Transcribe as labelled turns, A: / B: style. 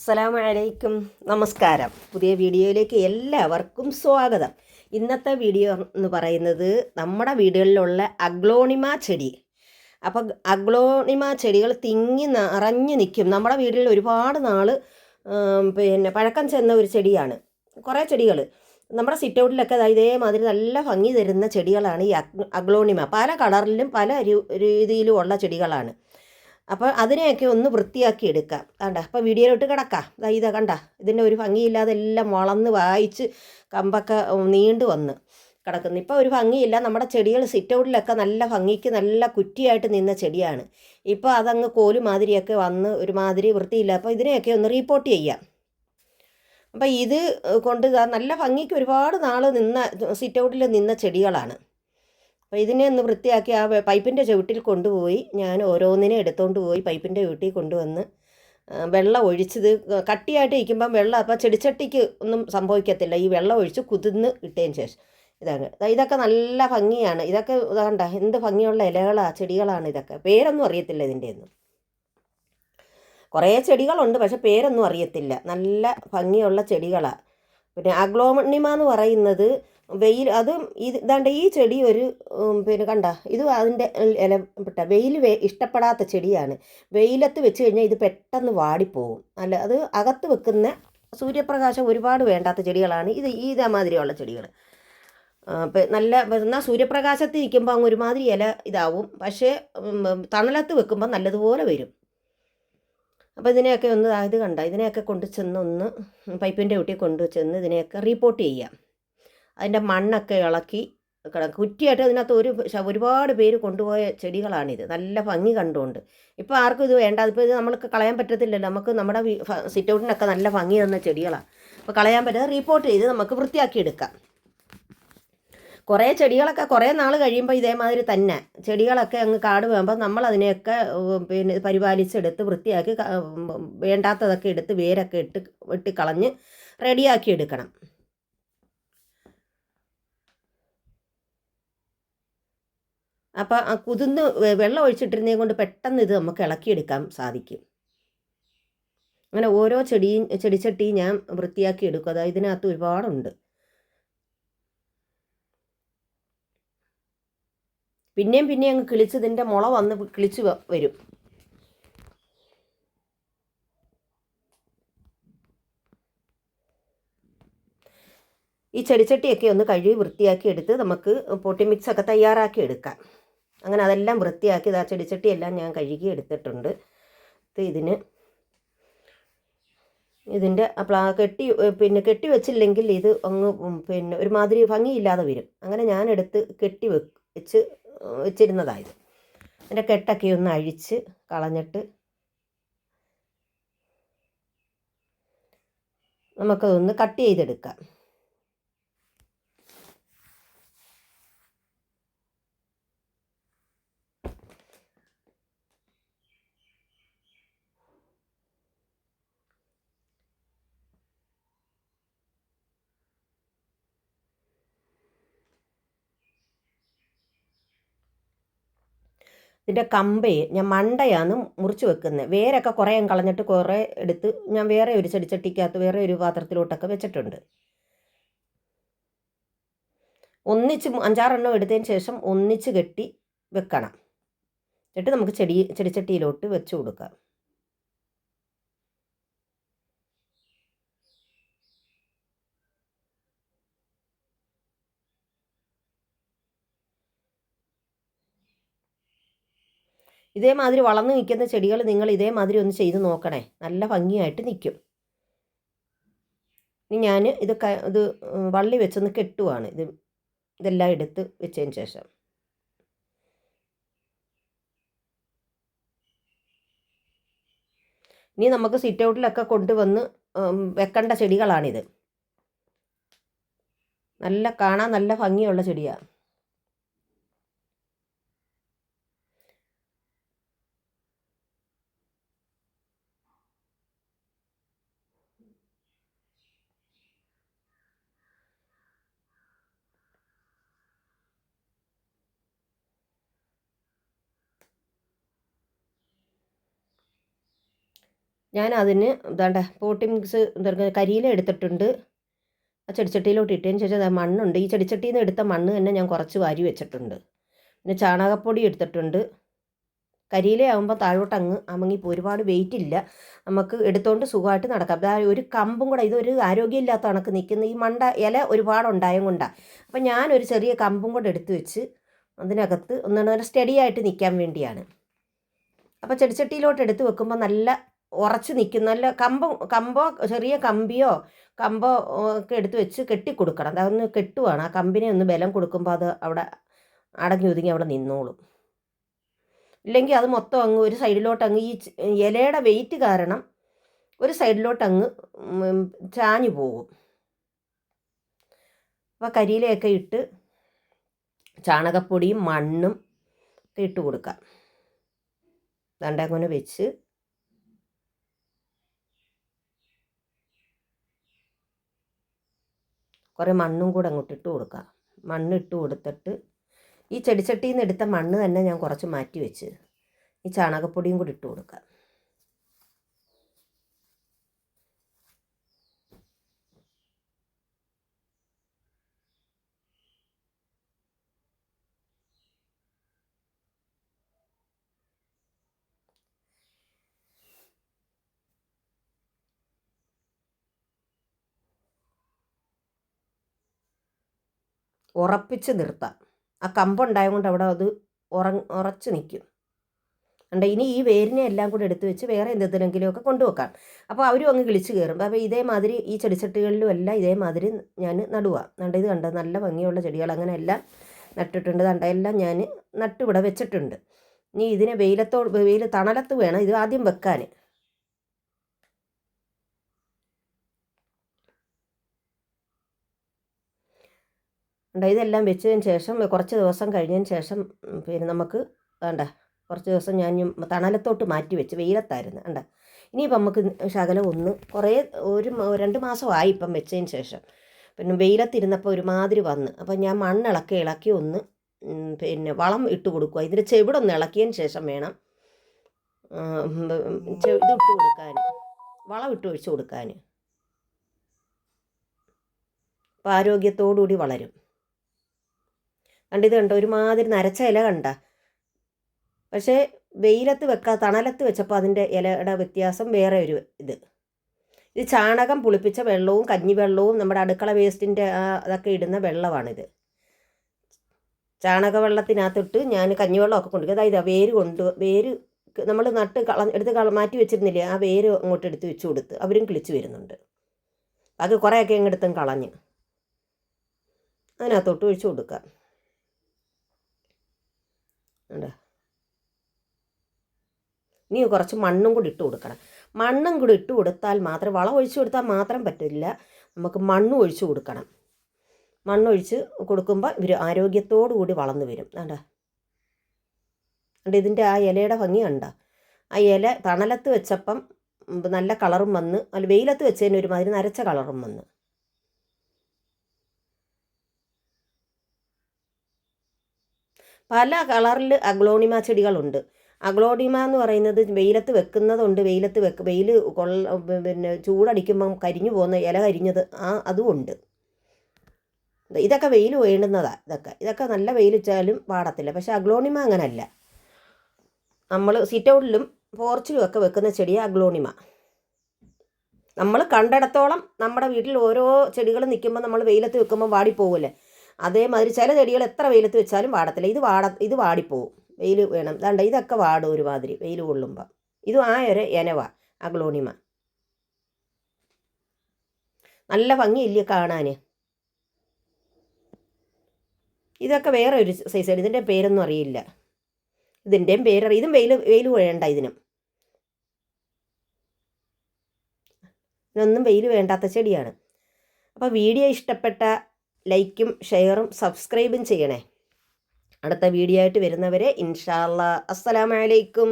A: അസ്സലാമു അലൈക്കും നമസ്കാരം. പുതിയ വീഡിയോയിലേക്ക് എല്ലാവർക്കും സ്വാഗതം. ഇന്നത്തെ വീഡിയോ എന്ന് പറയുന്നത് നമ്മുടെ വീടുകളിലുള്ള അഗ്ലോണിമ ചെടി. അപ്പം അഗ്ലോണിമ ചെടികൾ തിങ്ങി നിറഞ്ഞു നിൽക്കും. നമ്മുടെ വീടുകളിൽ ഒരുപാട് നാൾ പിന്നെ പഴക്കം ചെന്ന ഒരു ചെടിയാണ്. കുറേ ചെടികൾ. നമ്മുടെ സിറ്റ് ഔട്ടിലൊക്കെ ഇതേമാതിരി നല്ല ഭംഗി തരുന്ന ചെടികളാണ് ഈ അഗ് അഗ്ലോണിമ. പല കളറിലും പല രീതിയിലും ഉള്ള ചെടികളാണ്. അപ്പോൾ അതിനെയൊക്കെ ഒന്ന് വൃത്തിയാക്കി എടുക്കാം. കണ്ട അപ്പോൾ വീഡിയോയിലോട്ട് കിടക്കാം. ഇതാ കണ്ട ഇതിന്റെ ഒരു ഭംഗിയില്ലാതെ എല്ലാം വളർന്ന് വായിച്ച് കമ്പൊക്കെ നീണ്ടു വന്ന് കിടക്കുന്നു. ഇപ്പോൾ ഒരു ഭംഗിയില്ല. നമ്മുടെ ചെടികൾ സിറ്റൗട്ടിലൊക്കെ നല്ല ഭംഗിക്ക് നല്ല കുറ്റിയായിട്ട് നിന്ന ചെടിയാണ്. ഇപ്പോൾ അതങ്ങ് കോലുമാതിരിയൊക്കെ വന്ന് ഒരുമാതിരി വൃത്തിയില്ല. അപ്പോൾ ഇതിനെയൊക്കെ ഒന്ന് റീപ്പോർട്ട് ചെയ്യാം. അപ്പോൾ ഇത് കൊണ്ട് നല്ല ഭംഗിക്ക് ഒരുപാട് നാൾ നിന്ന സിറ്റ് ഔട്ടിൽ നിന്ന ചെടികളാണ്. അപ്പോൾ ഇതിനെ ഒന്ന് വൃത്തിയാക്കി ആ പൈപ്പിന്റെ ചുവട്ടിൽ കൊണ്ടുപോയി ഞാൻ ഓരോന്നിനെ എടുത്തുകൊണ്ട് പോയി പൈപ്പിന്റെ ചുവട്ടിൽ കൊണ്ടുവന്ന് വെള്ളം ഒഴിച്ചത് കട്ടിയായിട്ട് ഇരിക്കുമ്പം വെള്ളം അപ്പോൾ ചെടിച്ചട്ടിക്ക് ഒന്നും സംഭവിക്കത്തില്ല. ഈ വെള്ളം ഒഴിച്ച് കുതിർന്ന് ഇട്ടതിന് ശേഷം ഇതാണ്. ഇതൊക്കെ നല്ല ഭംഗിയാണ്. ഇതൊക്കെ ഇതാണ്ട എന്ത് ഭംഗിയുള്ള ഇലകളാണ് ചെടികളാണ് ഇതൊക്കെ. പേരൊന്നും അറിയത്തില്ല ഇതിന്റെ ഒന്നും. കുറേ ചെടികളുണ്ട് പക്ഷെ പേരൊന്നും അറിയത്തില്ല. നല്ല ഭംഗിയുള്ള ചെടികളാണ് പിന്നെ അഗ്ലോമണിമ എന്ന് പറയുന്നത് വെയിൽ അത് ഇത് ഇതാണ്ട് ഈ ചെടി ഒരു പിന്നെ കണ്ട ഇത് അതിന്റെ ഇല പെട്ട വെയിൽ ഇഷ്ടപ്പെടാത്ത ചെടിയാണ്. വെയിലത്ത് വെച്ച് കഴിഞ്ഞാൽ ഇത് പെട്ടെന്ന് വാടിപ്പോവും. അല്ല അത് അകത്ത് വെക്കുന്ന സൂര്യപ്രകാശം ഒരുപാട് വേണ്ടാത്ത ചെടികളാണ്. ഇത് ഈ ഇതേമാതിരിയുള്ള ചെടികൾ നല്ല എന്നാൽ സൂര്യപ്രകാശത്ത് ഇരിക്കുമ്പോൾ അങ്ങ് ഒരുമാതിരി ഇല ഇതാവും. പക്ഷേ തണലത്ത് വെക്കുമ്പോൾ നല്ലതുപോലെ വരും. അപ്പോൾ ഇതിനെയൊക്കെ ഒന്ന് ഇത് കണ്ട ഇതിനെയൊക്കെ കൊണ്ട് ചെന്ന് ഒന്ന് പൈപ്പിന്റെ ഊട്ടി കൊണ്ട് ചെന്ന് ഇതിനെയൊക്കെ റീപ്പോർട്ട് ചെയ്യാം. അതിന്റെ മണ്ണൊക്കെ ഇളക്കി കിടക്കും. കുറ്റിയായിട്ട് അതിനകത്ത് ഒരു ഒരുപാട് പേര് കൊണ്ടുപോയ ചെടികളാണിത്. നല്ല ഭംഗി കണ്ടുകൊണ്ട്. ഇപ്പോൾ ആർക്കും ഇത് വേണ്ട. അതിപ്പോൾ ഇത് നമ്മൾക്ക് കളയാൻ പറ്റത്തില്ലല്ലോ. നമുക്ക് നമ്മുടെ സിറ്റ് ഔട്ടിനൊക്കെ നല്ല ഭംഗി തന്ന ചെടികളാണ്. അപ്പോൾ കളയാൻ പറ്റാതെ റിപ്പോർട്ട് ചെയ്ത് നമുക്ക് വൃത്തിയാക്കി എടുക്കാം കുറേ ചെടികളൊക്കെ കുറേ നാൾ കഴിയുമ്പോൾ ഇതേമാതിരി തന്നെ. ചെടികളൊക്കെ അങ്ങ് കാട് വേകുമ്പോൾ നമ്മൾ അതിനെയൊക്കെ പിന്നെ പരിപാലിച്ചെടുത്ത് വൃത്തിയാക്കി വേണ്ടാത്തതൊക്കെ എടുത്ത് വേരൊക്കെ ഇട്ട് വെട്ടിക്കളഞ്ഞ് റെഡിയാക്കി എടുക്കണം അപ്പോൾ ആ കുതിർന്ന് വെള്ളം ഒഴിച്ചിട്ടിരുന്നേ കൊണ്ട് പെട്ടെന്ന് ഇത് നമുക്ക് ഇളക്കിയെടുക്കാൻ സാധിക്കും. അങ്ങനെ ഓരോ ചെടിയും ചെടിച്ചട്ടിയും ഞാൻ വൃത്തിയാക്കി എടുക്കും. അതായത് ഇതിനകത്ത് ഒരുപാടുണ്ട്. പിന്നെയും പിന്നെയും അങ്ങ് കിളിച്ച് ഇതിന്റെ മുള വന്ന് കിളിച്ച് വരും. ഈ ചെടിച്ചട്ടിയൊക്കെ ഒന്ന് കഴുകി വൃത്തിയാക്കി എടുത്ത് നമുക്ക് പൊട്ടി മിക്സ് ഒക്കെ തയ്യാറാക്കി എടുക്കാം. അങ്ങനെ അതെല്ലാം വൃത്തിയാക്കി ഇതാ ചെടിച്ചട്ടിയെല്ലാം ഞാൻ കഴുകി എടുത്തിട്ടുണ്ട്. ഇത് ഇതിന് ഇതിന്റെ ആ പ്ലാ കെട്ടി പിന്നെ കെട്ടി വെച്ചില്ലെങ്കിൽ ഇത് അങ്ങ് പിന്നെ ഒരുമാതിരി ഭംഗിയില്ലാതെ വരും. അങ്ങനെ ഞാൻ എടുത്ത് കെട്ടി വെച്ച് വെച്ചിരുന്നതായത് അതിന്റെ കെട്ടൊക്കെ ഒന്ന് അഴിച്ച് കളഞ്ഞിട്ട് നമുക്കതൊന്ന് കട്ട് ചെയ്തെടുക്കാം. ഇതിന്റെ കമ്പേ ഞാൻ മണ്ടയാണ് മുറിച്ച് വെക്കുന്നത്. വേരൊക്കെ കുറേ കളഞ്ഞിട്ട് കുറേ എടുത്ത് ഞാൻ വേറെ ഒരു ചെടിച്ചട്ടിക്കകത്ത് വേറെ ഒരു പാത്രത്തിലോട്ടൊക്കെ വെച്ചിട്ടുണ്ട്. ഒന്നിച്ച് അഞ്ചാറെണ്ണം എടുത്തതിന് ശേഷം ഒന്നിച്ച് കെട്ടി വെക്കണം. എന്നിട്ട് നമുക്ക് ചെടി ചെടിച്ചട്ടിയിലോട്ട് വെച്ച് കൊടുക്കാം. ഇതേമാതിരി വളർന്നു നിൽക്കുന്ന ചെടികൾ നിങ്ങൾ ഇതേമാതിരി ഒന്ന് ചെയ്ത് നോക്കണേ. നല്ല ഭംഗിയായിട്ട് നിൽക്കും. ഇനി ഞാൻ ഇത് ക ഇത് വള്ളി വെച്ചൊന്ന് കെട്ടുവാണ്. ഇത് ഇതെല്ലാം എടുത്ത് വെച്ചതിന് ശേഷം. ഇനി നമുക്ക് സിറ്റ് ഔട്ടിലൊക്കെ കൊണ്ടുവന്ന് വെക്കേണ്ട ചെടികളാണിത്. നല്ല കാണാൻ നല്ല ഭംഗിയുള്ള ചെടിയാണ് ഞാൻ അതിന് എന്താണ്ട പോട്ടി മിക്സ് എന്താ കരിയില എടുത്തിട്ടുണ്ട്. ആ ചെടിച്ചട്ടിയിലോട്ട് ഇട്ടതിന് ശേഷം മണ്ണുണ്ട്. ഈ ചെടിച്ചട്ടിയിൽ നിന്ന് എടുത്ത മണ്ണ് തന്നെ ഞാൻ കുറച്ച് വാരി വെച്ചിട്ടുണ്ട്. പിന്നെ ചാണകപ്പൊടി എടുത്തിട്ടുണ്ട്. കരിയിലയാകുമ്പോൾ താഴോട്ട് അങ്ങ് അമങ്ങിപ്പോൾ ഒരുപാട് വെയിറ്റ് ഇല്ല. നമുക്ക് എടുത്തുകൊണ്ട് സുഖമായിട്ട് നടക്കാം. അപ്പോൾ ഒരു കമ്പും കൂടെ ഇതൊരു ആരോഗ്യമില്ലാത്ത കണക്ക് നിൽക്കുന്ന ഈ മണ്ട ഇല ഒരുപാട് ഉണ്ടായും കൊണ്ടാണ് അപ്പം ഞാനൊരു ചെറിയ കമ്പും കൂടെ എടുത്തു വെച്ച് അതിനകത്ത് ഒന്നാണ് സ്റ്റഡി ആയിട്ട് നിൽക്കാൻ വേണ്ടിയാണ്. അപ്പോൾ ചെടിച്ചട്ടിയിലോട്ട് എടുത്ത് വെക്കുമ്പോൾ നല്ല ഉറച്ച് നിൽക്കും. നല്ല കമ്പം കമ്പോ ചെറിയ കമ്പിയോ കമ്പോ ഒക്കെ എടുത്ത് വെച്ച് കെട്ടിക്കൊടുക്കണം. അതൊന്ന് കെട്ടുവാണ്. ആ കമ്പിനെ ഒന്ന് ബലം കൊടുക്കുമ്പോൾ അത് അവിടെ അടങ്ങി ഒതുങ്ങി അവിടെ നിന്നോളും. ഇല്ലെങ്കിൽ അത് മൊത്തം അങ്ങ് ഒരു സൈഡിലോട്ട് അങ്ങ് ഈ ഇലയുടെ വെയിറ്റ് കാരണം ഒരു സൈഡിലോട്ട് അങ്ങ് ചാഞ്ഞു പോകും. അപ്പോൾ കരിയിലയൊക്കെ ഇട്ട് ചാണകപ്പൊടിയും മണ്ണും ഇട്ട് കൊടുക്കാം. ദണ്ടങ്ങനെ വെച്ച് കുറേ മണ്ണും കൂടെ അങ്ങോട്ട് ഇട്ട് കൊടുക്കുക മണ്ണ് ഇട്ട് കൊടുത്തിട്ട് ഈ ചെടിച്ചട്ടിയിൽ നിന്ന് എടുത്ത മണ്ണ് തന്നെ ഞാൻ കുറച്ച് മാറ്റി വെച്ച് ഈ ചാണകപ്പൊടിയും കൂടി ഇട്ട് കൊടുക്കാം. ഉറപ്പിച്ച് നിർത്താം. ആ കമ്പുണ്ടായതുകൊണ്ട് അവിടെ അത് ഉറ ഉറച്ച് നിൽക്കും. ഉണ്ട് ഇനി ഈ വേരിനെ എല്ലാം കൂടി എടുത്തു വെച്ച് വേറെ എന്തെങ്കിലുമൊക്കെ കൊണ്ടുവെക്കാം. അപ്പോൾ അവരും അങ്ങ് കിളിച്ച് കയറും. അപ്പോൾ ഇതേമാതിരി ഈ ചെടിച്ചട്ടികളിലും എല്ലാം ഇതേമാതിരി ഞാൻ നടുക കണ്ട ഇത് കണ്ട നല്ല ഭംഗിയുള്ള ചെടികൾ അങ്ങനെ എല്ലാം നട്ടിട്ടുണ്ട്. കണ്ട എല്ലാം ഞാൻ നട്ടിവിടെ വെച്ചിട്ടുണ്ട്. ഇനി ഇതിനെ വെയിലത്തോ വെയിൽ തണലത്ത് വേണം. ഇത് ആദ്യം വെക്കാൻ. ഉണ്ട് ഇതെല്ലാം വെച്ചതിന് ശേഷം കുറച്ച് ദിവസം കഴിഞ്ഞതിന് ശേഷം പിന്നെ നമുക്ക് വേണ്ട കുറച്ച് ദിവസം ഞാൻ തണലത്തോട്ട് മാറ്റി വെച്ച് വെയിലത്തായിരുന്നു അണ്ട ഇനിയിപ്പം നമുക്ക് ശകലം ഒന്ന് കുറേ ഒരു രണ്ട് മാസമായി ഇപ്പം വെച്ചതിന് ശേഷം. പിന്നെ വെയിലത്തിരുന്നപ്പോൾ ഒരുമാതിരി വന്ന്. അപ്പം ഞാൻ മണ്ണിളക്കി ഇളക്കി ഒന്ന് പിന്നെ വളം ഇട്ട് കൊടുക്കുക. ഇതിന്റെ ചെവിടൊന്ന് ഇളക്കിയതിന് ശേഷം വേണം ഇത് കൊടുക്കാൻ വളം ഇട്ട് ഒഴിച്ചു കൊടുക്കാൻ അപ്പോൾ ആരോഗ്യത്തോടുകൂടി വളരും. കണ്ട് ഇത് കണ്ടോ? ഒരുമാതിരി നരച്ച ഇല കണ്ട. പക്ഷേ വെയിലത്ത് വെക്കാ തണലത്ത് വെച്ചപ്പോൾ അതിന്റെ ഇലയുടെ വ്യത്യാസം വേറെ ഒരു ഇത്. ഇത് ചാണകം പുളിപ്പിച്ച വെള്ളവും കഞ്ഞി വെള്ളവും നമ്മുടെ അടുക്കള വേസ്റ്റിന്റെ അതൊക്കെ ഇടുന്ന വെള്ളമാണിത്. ചാണക വെള്ളത്തിനകത്തിട്ട് ഞാൻ കഞ്ഞിവെള്ളമൊക്കെ കൊണ്ടുപോയി അതായത് ആ വേര് കൊണ്ട് വേര് നമ്മൾ നട്ട് കള എടുത്ത് കള മാറ്റി വെച്ചിരുന്നില്ലേ ആ വേര് അങ്ങോട്ട് എടുത്ത് വെച്ച് കൊടുത്ത് അവരും കിളിച്ച് വരുന്നുണ്ട്. അത് കുറേയൊക്കെ എങ്ങെടുത്തും കളഞ്ഞ്. അതിനകത്തോട്ട് ഒഴിച്ചു കൊടുക്കുക ഇനി കുറച്ച് മണ്ണും കൂടി ഇട്ട് കൊടുക്കണം. മണ്ണും കൂടി ഇട്ട് കൊടുത്താൽ മാത്രം വളം ഒഴിച്ചു കൊടുത്താൽ മാത്രം പറ്റില്ല. നമുക്ക് മണ്ണും ഒഴിച്ചു കൊടുക്കണം. മണ്ണൊഴിച്ച് കൊടുക്കുമ്പോൾ ഇവർ ആരോഗ്യത്തോടു കൂടി വളർന്നു വരും. വേണ്ട അതുകൊണ്ട് ഇതിന്റെ ആ ഇലയുടെ ഭംഗി കണ്ട? ആ ഇല തണലത്ത് വെച്ചപ്പം നല്ല കളറും വന്ന് അല്ല വെയിലത്ത് വെച്ചതിന് ഒരുമാതിരി നരച്ച കളറും വന്ന്. പല കളറിൽ അഗ്ലോണിമ ചെടികളുണ്ട്. അഗ്ലോണിമ എന്ന് പറയുന്നത് വെയിലത്ത് വെക്കുന്നതുണ്ട്. വെയിലത്ത് വെക്ക് വെയിൽ കൊള്ള പിന്നെ ചൂടടിക്കുമ്പം കരിഞ്ഞു പോകുന്ന ഇല കരിഞ്ഞത് ആ അതുമുണ്ട്. ഇതൊക്കെ വെയിൽ വേണ്ടുന്നതാണ് ഇതൊക്കെ. ഇതൊക്കെ നല്ല വെയിൽ വെച്ചാലും പാടത്തില്ല. പക്ഷേ അഗ്ലോണിമ അങ്ങനല്ല. നമ്മൾ സിറ്റൗട്ടിലും പോർച്ചിലും ഒക്കെ വെക്കുന്ന ചെടിയാണ് അഗ്ലോണിമ. നമ്മൾ കണ്ടിടത്തോളം നമ്മുടെ വീട്ടിൽ ഓരോ ചെടികൾ നിൽക്കുമ്പോൾ നമ്മൾ വെയിലത്ത് വെക്കുമ്പോൾ വാടിപ്പോകില്ലേ അതേമാതിരി ചില ചെടികൾ എത്ര വെയിലത്ത് വെച്ചാലും വാടത്തില്ല. ഇത് വാട ഇത് വാടിപ്പോവും. വെയിൽ വേണം. ദാണ്ട ഇതൊക്കെ വാടും ഒരുമാതിരി വെയിൽ കൊള്ളുമ്പോൾ ഇതും ആ ഒരു എനവ അഗ്ലോണിമ. നല്ല ഭംഗിയില്ലേ കാണാൻ ഇതൊക്കെ വേറെ ഒരു സൈസാണ് ഇതിന്റെ പേരൊന്നും അറിയില്ല. ഇതിന്റെയും പേര് ഇതും വെയിൽ വെയിൽ വേണ്ട ഇതിനും. ഇതിനൊന്നും വെയിൽ വേണ്ടാത്ത ചെടിയാണ്. അപ്പോൾ വീഡിയോ ഇഷ്ടപ്പെട്ട ലൈക്കും ഷെയറും സബ്സ്ക്രൈബും ചെയ്യണേ. അടുത്ത വീഡിയോ ആയിട്ട് വരുന്നവരെ ഇൻഷാല്ല അസ്സലാമലൈക്കും